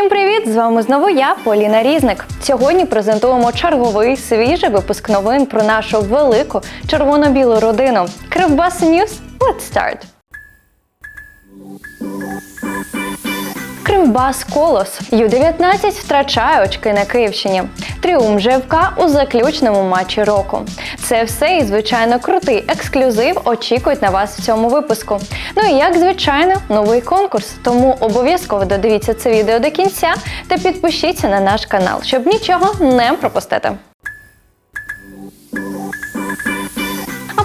Всім привіт! З вами знову я, Поліна Різник. Сьогодні презентуємо черговий свіжий випуск новин про нашу велику червоно-білу родину. Кривбас News. Let's start! Кривбас Колос Ю-19 втрачає очки на Київщині. Тріумф ЖФК у заключному матчі року. Це все і звичайно крутий ексклюзив очікують на вас в цьому випуску. Ну і як звичайно, новий конкурс. Тому обов'язково додивіться це відео до кінця та підпишіться на наш канал, щоб нічого не пропустити.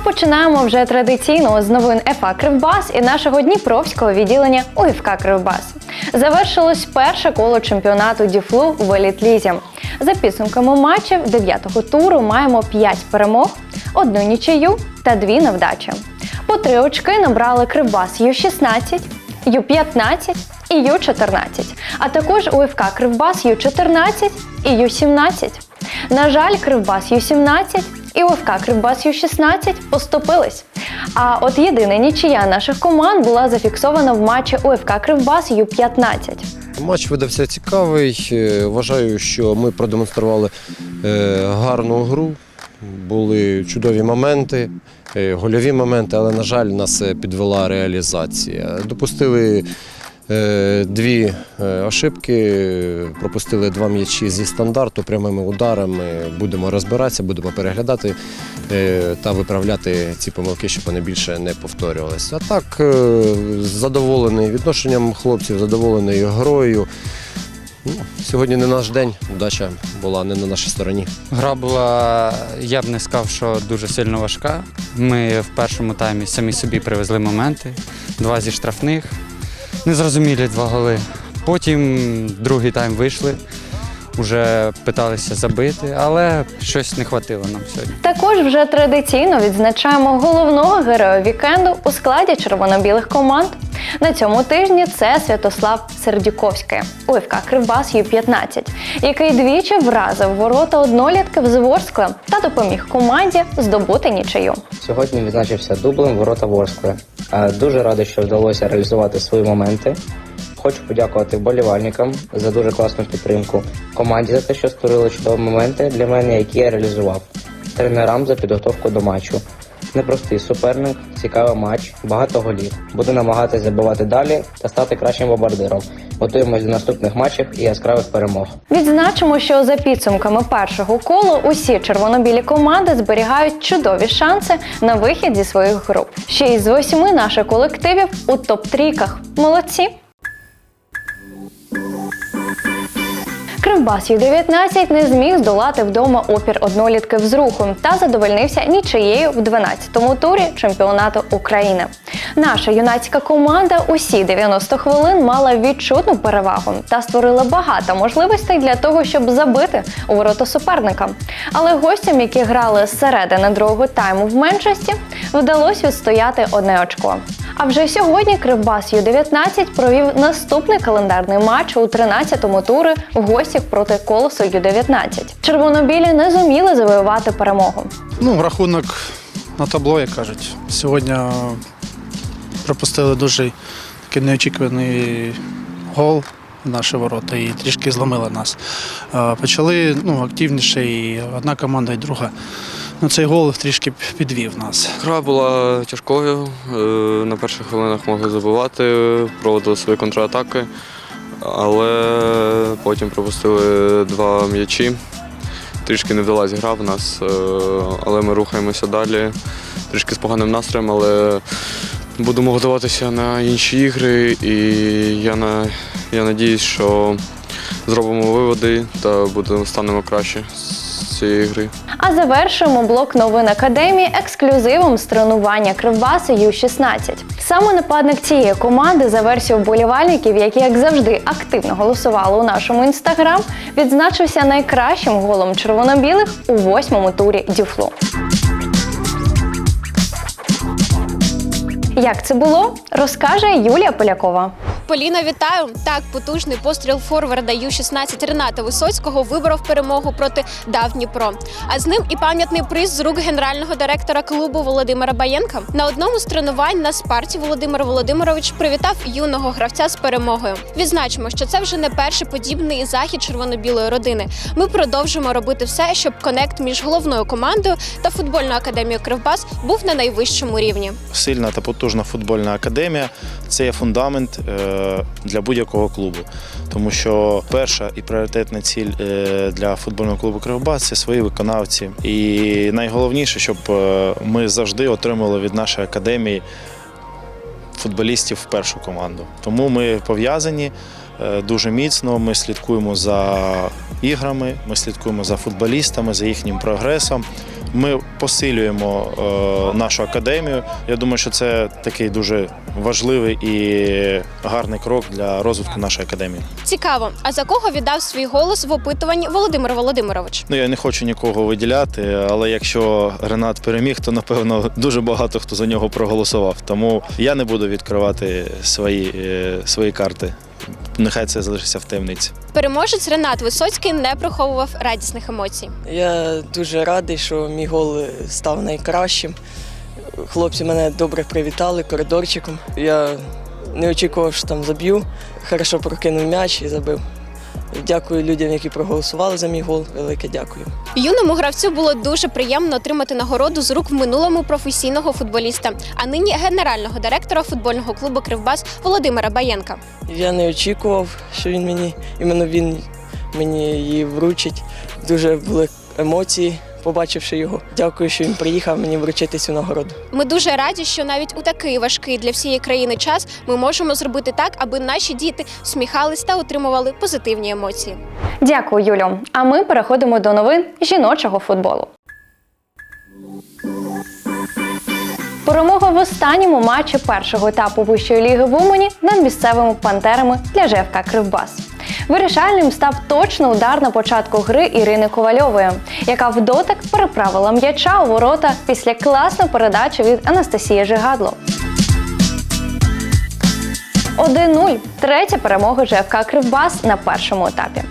Починаємо вже традиційно з новин ФА Кривбас і нашого дніпровського відділення УФК Кривбас. Завершилось перше коло чемпіонату Діфлу в еліт-лізі. За підсумками матчів 9-го туру маємо 5 перемог, одну нічию та дві невдачі. По три очки набрали Кривбас Ю-16, Ю-15 і Ю-14, а також УФК Кривбас Ю-14 і Ю-17. На жаль, Кривбас Ю-17 і УФК Кривбас Ю-16 поступились. А от єдина нічия наших команд була зафіксована в матчі УФК Кривбас Ю-15. Матч видався цікавий. Е, Вважаю, що ми продемонстрували е, гарну гру. Були чудові моменти, е, гольові моменти, але, на жаль, нас підвела реалізація. Допустили дві е, ошибки, пропустили два м'ячі зі стандарту прямими ударами. Будемо розбиратися, будемо переглядати е, та виправляти ці помилки, щоб вони більше не повторювалися. А так, е, задоволений відношенням хлопців, задоволений грою. Ну, сьогодні не наш день, удача була не на нашій стороні. Гра була, я б не сказав, що дуже сильно важка. Ми в першому таймі самі собі привезли моменти, два зі штрафних, незрозумілі два голи. Потім другий тайм вийшли, вже питалися забити, але щось не хватило нам сьогодні. Також вже традиційно відзначаємо головного героя вікенду у складі червоно-білих команд. На цьому тижні це Святослав Сердюковський, УФК Кривбас Ю-15, який двічі вразив ворота однолітків з Ворсклем та допоміг команді здобути нічию. Сьогодні відзначився дублем ворота Ворскли. Е, Дуже радий, що вдалося реалізувати свої моменти. Хочу подякувати вболівальникам за дуже класну підтримку, команді за те, що створили чудові моменти для мене, які я реалізував, тренерам за підготовку до матчу. Непростий суперник, цікавий матч, багато голів. Буду намагатися забивати далі та стати кращим бомбардиром. Готуємось до наступних матчів і яскравих перемог. Відзначимо, що за підсумками першого кола усі червоно-білі команди зберігають чудові шанси на вихід зі своїх груп. Шість з восьми наших колективів у топ-трійках. Молодці! Кривбас Ю-19 не зміг здолати вдома опір однолітків з руху та задовольнився нічиєю в 12-му турі чемпіонату України. Наша юнацька команда усі 90 хвилин мала відчутну перевагу та створила багато можливостей для того, щоб забити у ворота суперника. Але гостям, які грали з середини другого тайму в меншості, вдалося відстояти одне очко. А вже сьогодні Кривбас Ю-19 провів наступний календарний матч у 13-му турі в гостях проти Колосу Ю-19. Червонобілі не зуміли завоювати перемогу. Ну, рахунок на табло, як кажуть. Сьогодні пропустили дуже такий неочікуваний гол в наші ворота і трішки зломили нас. Почали ну, активніше і одна команда, і друга. Ну, цей гол трішки підвів нас. Гра була тяжкою. е, На перших хвилинах могли забивати, проводили свої контратаки, але потім пропустили два м'ячі. Трішки не вдалася гра в нас, е, але ми рухаємося далі. Трішки з поганим настроєм, але будемо готуватися на інші ігри і я, на, я надіюсь, що зробимо виводи та будемо станемо краще цієї гри. А завершуємо блок новин академії ексклюзивом з тренування Кривбасу Ю-16. Саме нападник цієї команди за версією вболівальників, які як завжди активно голосували у нашому інстаграм, відзначився найкращим голом червоно-білих у восьмому турі Дюфлу. Як це було, розкаже Юлія Полякова. Поліна, вітаю! Так, потужний постріл форварда Ю-16 Рената Висоцького виборов перемогу проти ДАВ Дніпро. А з ним і пам'ятний приз з рук генерального директора клубу Володимира Баєнка. На одному з тренувань на спарті Володимир Володимирович привітав юного гравця з перемогою. Відзначимо, що це вже не перший подібний захід червоно-білої родини. Ми продовжимо робити все, щоб конект між головною командою та футбольною академією Кривбас був на найвищому рівні. сильна та потужна футбольна академія це є фундамент е, для будь-якого клубу. Тому що перша і пріоритетна ціль е, для футбольного клубу Кривбас це свої виконавці. І найголовніше, щоб е, ми завжди отримали від нашої академії футболістів в першу команду. Тому ми пов'язані е, дуже міцно. Ми слідкуємо за іграми, ми слідкуємо за футболістами, за їхнім прогресом. Ми посилюємо е, нашу академію. Я думаю, що це такий дуже важливий і гарний крок для розвитку нашої академії. Цікаво, а за кого віддав свій голос в опитуванні Володимир Володимирович? Ну я не хочу нікого виділяти, але якщо Ренат переміг, то напевно дуже багато хто за нього проголосував. Тому я не буду відкривати свої, е, свої карти. Нехай це залишиться в таємниці. Переможець Ренат Висоцький не приховував радісних емоцій. Я дуже радий, що мій гол став найкращим. Хлопці мене добре привітали коридорчиком. Я не очікував, що там заб'ю. Хорошо прокинув м'яч і забив. Дякую людям, які проголосували за мій гол. Велике дякую. Юному гравцю було дуже приємно отримати нагороду з рук в минулому професійного футболіста, а нині генерального директора футбольного клубу Кривбас Володимира Баєнка. Я не очікував, що він мені, іменно він мені її вручить. Дуже були емоції, побачивши його. Дякую, що він приїхав мені вручити цю нагороду. Ми дуже раді, що навіть у такий важкий для всієї країни час ми можемо зробити так, аби наші діти сміхались та отримували позитивні емоції. Дякую, Юлю. А ми переходимо до новин жіночого футболу. Перемога в останньому матчі першого етапу вищої ліги в Умані над місцевими пантерами для ЖФК Кривбас. Вирішальним став точно удар на початку гри Ірини Ковальової, яка в дотик переправила м'яча у ворота після класної передачі від Анастасії Жигадло. 1-0. Третя перемога ЖФК Кривбас на першому етапі.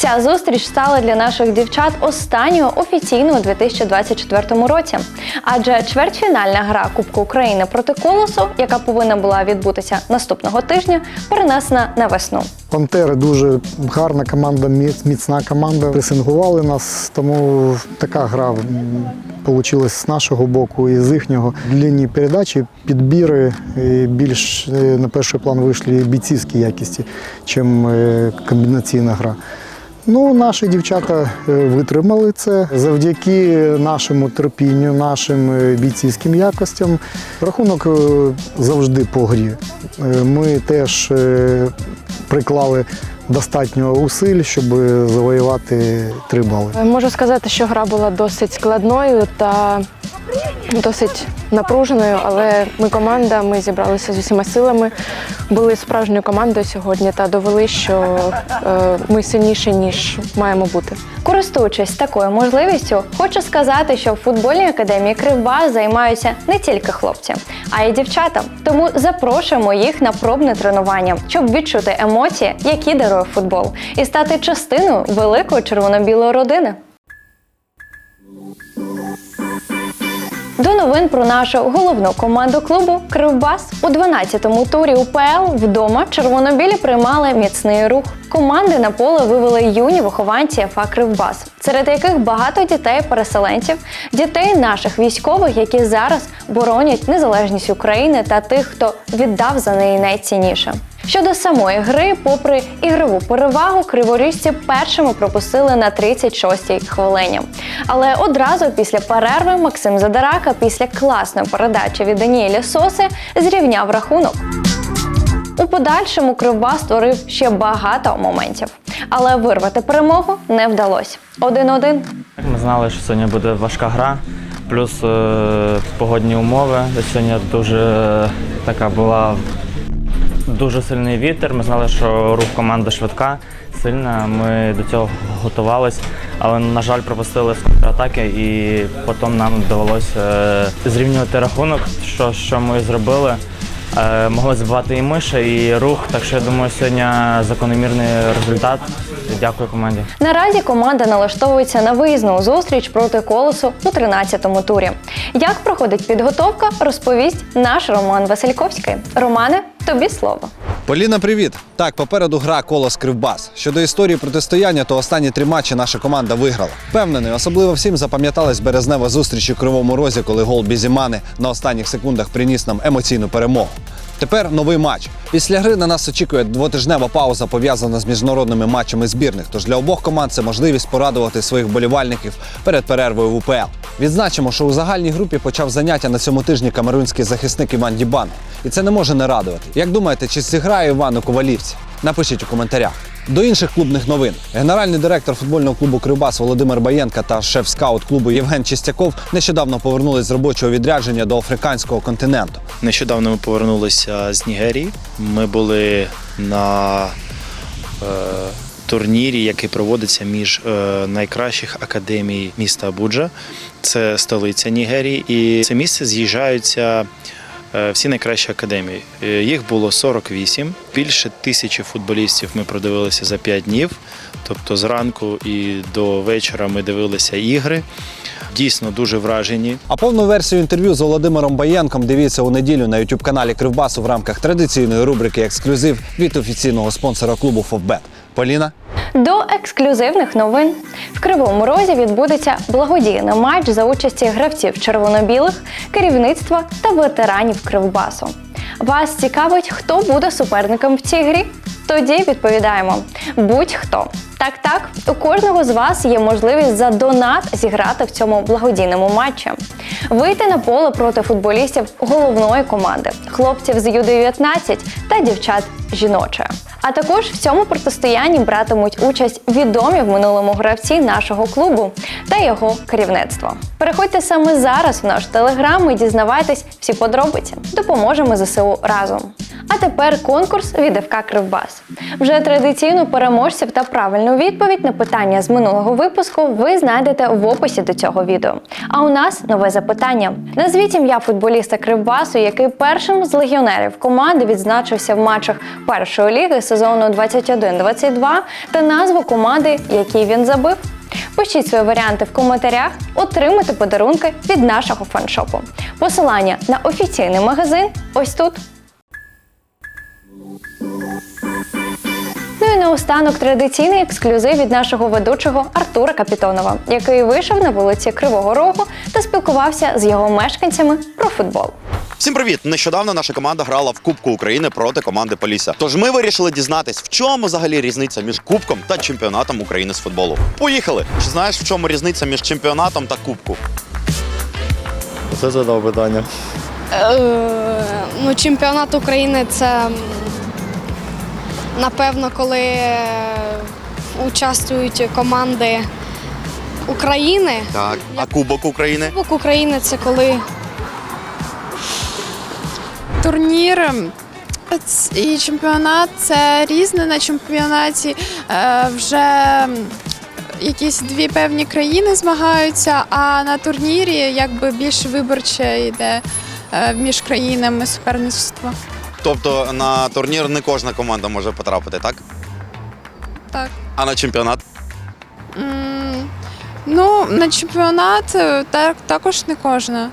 Ця зустріч стала для наших дівчат останньою офіційною у 2024 році. Адже чвертьфінальна гра Кубку України проти Колосу, яка повинна була відбутися наступного тижня, перенесена на весну. Пантери дуже гарна команда, міц- міцна команда. Пресингували нас, тому така гра вийшла з нашого боку і з їхнього. Длінні передачі, підбіри більш е, на перший план вийшли бійцівські якісті, чим е, комбінаційна гра. Ну, наші дівчата е, витримали це завдяки нашому терпінню, нашим е, бійцівським якостям. Рахунок е, завжди по грі. Ми теж приклали достатньо усиль, щоб завоювати три бали. Можу сказати, що гра була досить складною та досить напруженою, але ми команда, ми зібралися з усіма силами, були справжньою командою сьогодні та довели, що е, ми сильніші, ніж маємо бути. Користуючись такою можливістю, хочу сказати, що в футбольній академії Кривбас займаються не тільки хлопці, а й дівчата. Тому запрошуємо їх на пробне тренування, щоб відчути емоції, які дарує футбол, і стати частиною великої червоно-білої родини. До новин про нашу головну команду клубу Кривбас у 12-му турі УПЛ вдома червоно-білі приймали міцний рух. Команди на поле вивели юні вихованці ФА Кривбас, серед яких багато дітей-переселенців, дітей наших військових, які зараз боронять незалежність України та тих, хто віддав за неї найцінніше. Щодо самої гри, попри ігрову перевагу, криворіжці першими пропустили на 36-й хвилині. Але одразу після перерви Максим Задарака після класної передачі від Даніеля Соси зрівняв рахунок. У подальшому Кривбас створив ще багато моментів, але вирвати перемогу не вдалося. 1-1. Ми знали, що сьогодні буде важка гра, плюс е, погодні умови. Сьогодні дуже е, така була дуже сильний вітер. Ми знали, що рух команди швидка, сильна. Ми до цього готувалися, але, на жаль, пропустили з контратаки і потім нам довелося е, зрівнювати рахунок, що, що ми зробили. Е, Могли забивати і миша, і рух. Так що я думаю, сьогодні закономірний результат. Дякую команді. Наразі команда налаштовується на виїзну зустріч проти колосу у 13-му турі. Як проходить підготовка, розповість наш Роман Васильковський. Романе, тобі слово. Поліна, привіт! Так, попереду гра колос Кривбас. Щодо історії протистояння, то останні три матчі наша команда виграла. Впевнений, особливо всім запам'яталась березнева зустріч у Кривому Розі, коли гол Бізімани на останніх секундах приніс нам емоційну перемогу. Тепер новий матч. Після гри на нас очікує двотижнева пауза, пов'язана з міжнародними матчами збірних. Тож для обох команд це можливість порадувати своїх болівальників перед перервою в УПЛ. Відзначимо, що у загальній групі почав заняття на цьому тижні камерунський захисник Іван Дібан. І це не може не радувати. Як думаєте, чи зіграє Іван у Ковалівці? Напишіть у коментарях. До інших клубних новин. Генеральний директор футбольного клубу Кривбас Володимир Баєнка та шеф-скаут клубу Євген Чистяков нещодавно повернулись з робочого відрядження до африканського континенту. Нещодавно ми повернулися з Нігерії. Ми були на е, турнірі, який проводиться між е, найкращих академій міста Абуджа. Це столиця Нігерії, і це місце з'їжджаються. Е, Всі найкращі академії. Е, Їх було 48. Більше тисячі футболістів ми продивилися за 5 днів. Тобто зранку і до вечора ми дивилися ігри. Дійсно дуже вражені. А повну версію інтерв'ю з Володимиром Баєнком дивіться у неділю на youtube каналі Кривбасу в рамках традиційної рубрики Ексклюзив від офіційного спонсора клубу Фовбет. Поліна. До ексклюзивних новин в Кривому Розі відбудеться благодійний матч за участі гравців червоно-білих, керівництва та ветеранів Кривбасу. Вас цікавить, хто буде суперником в цій грі? Тоді відповідаємо: будь-хто. Так, так, у кожного з вас є можливість за донат зіграти в цьому благодійному матчі. Вийти на поле проти футболістів головної команди, хлопців з Ю-19 та дівчат жіночої. А також в цьому протистоянні братимуть участь відомі в минулому гравці нашого клубу та його керівництво. Переходьте саме зараз в наш телеграм і дізнавайтесь всі подробиці. Допоможемо ЗСУ разом. А тепер конкурс від ФК Кривбас. Вже традиційно переможців та правильну відповідь на питання з минулого випуску ви знайдете в описі до цього відео. А у нас нове запитання: назвіть ім'я футболіста Кривбасу, який першим з легіонерів команди відзначився в матчах першої ліги сезону 21-22 та назву команди, якій він забив. Пишіть свої варіанти в коментарях, отримайте подарунки від нашого фаншопу. Посилання на офіційний магазин ось тут. І наостанок традиційний ексклюзив від нашого ведучого Артура Капітонова, який вийшов на вулиці Кривого Рогу та спілкувався з його мешканцями про футбол. Всім привіт! Нещодавно наша команда грала в Кубку України проти команди Полісся. Тож ми вирішили дізнатись, в чому взагалі різниця між Кубком та чемпіонатом України з футболу. Поїхали! Чи знаєш, в чому різниця між чемпіонатом та Кубку? Це задав питання. ну, чемпіонат України це напевно, коли е, участвують команди України. Так. А Кубок України? Кубок України це коли турнір і чемпіонат це різне на чемпіонаті. е, Вже якісь дві певні країни змагаються, а на турнірі якби більш виборче йде е, між країнами суперництво. Тобто на турнір не кожна команда може потрапити, так? Так. А на чемпіонат? М, Ну, на чемпіонат е, так, також не кожна.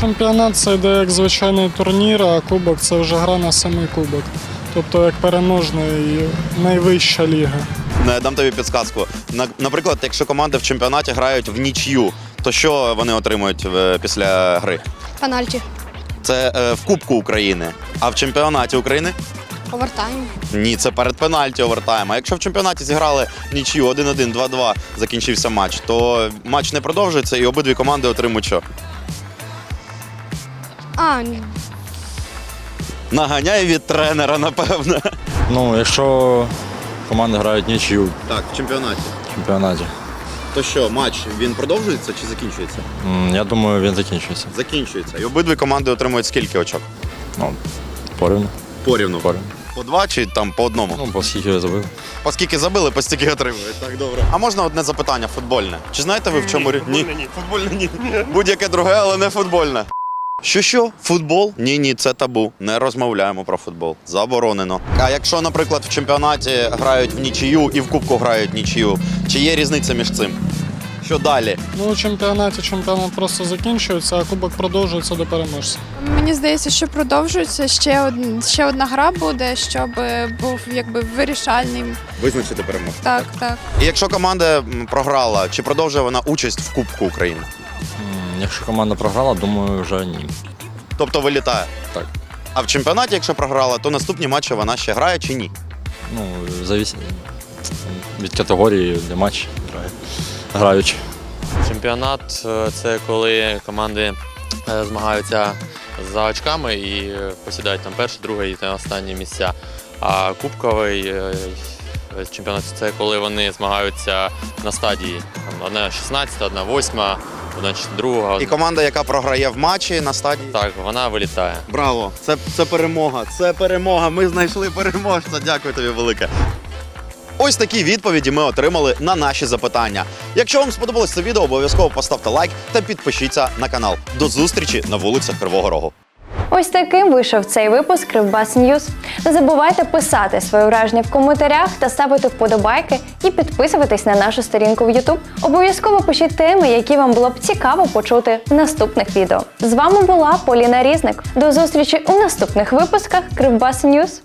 Чемпіонат це йде як звичайний турнір, а кубок це вже гра на самий кубок. Тобто як переможний найвища ліга. Ну, я дам тобі підсказку. На- Наприклад, якщо команди в чемпіонаті грають в нічю, то що вони отримують е, після гри? пенальті. Це е, в Кубку України. А в чемпіонаті України? Овертайм. Ні, це перед пенальті овертайм. А якщо в чемпіонаті зіграли нічию 1-1, 2-2, закінчився матч, то матч не продовжується і обидві команди отримують що? А, ні. Наганяє від тренера, напевно. Ну, якщо команди грають нічию Так, в чемпіонаті. в чемпіонаті, То що, матч він продовжується чи закінчується? м, я думаю, він закінчується. Закінчується. І обидві команди отримують скільки очок? Ну, порівну. Порівну. Порівну. По два чи там по одному? Ну, по скільки я забив. Оскільки забили, по стільки отримують. Так, добре. А можна одне запитання футбольне? Чи знаєте ви в чому рі- Ні? Футбольне ні. Будь-яке друге, але не футбольне. Що що? Футбол? Ні, ні, це табу. Не розмовляємо про футбол. Заборонено. А якщо, наприклад, в чемпіонаті грають в нічию і в кубку грають в нічию, чи є різниця між цим? Що далі? Ну, у чемпіонаті чемпіонат просто закінчується, а кубок продовжується до переможця. Мені здається, що продовжується ще од... ще одна гра буде, щоб е, був якби вирішальний. Визначити перемогу. Так, так. І якщо команда програла, чи продовжує вона участь в Кубку України? Якщо команда програла, думаю, вже ні. Тобто вилітає. Так. А в чемпіонаті, якщо програла, то наступні матчі вона ще грає чи ні? Ну, завіс... від категорії, де матч грає. Граючи. Чемпіонат е, це коли команди е, змагаються за очками і е, посідають там перше, друге і та останні місця. А кубковий чемпіонат це коли вони змагаються на стадії. Одна 16, одна 8, одна 2. І команда, яка програє в матчі на стадії. Так, вона вилітає. Браво! Це, це перемога. Це перемога. Ми знайшли переможця. Дякую тобі велике. Ось такі відповіді ми отримали на наші запитання. Якщо вам сподобалось це відео, обов'язково поставте лайк та підпишіться на канал. До зустрічі на вулицях Кривого Рогу. Ось таким вийшов цей випуск Кривбас Ньюз. Не забувайте писати свої враження в коментарях та ставити вподобайки і підписуватись на нашу сторінку в YouTube. Обов'язково пишіть теми, які вам було б цікаво почути в наступних відео. З вами була Поліна Різник. До зустрічі у наступних випусках Кривбас Ньюз.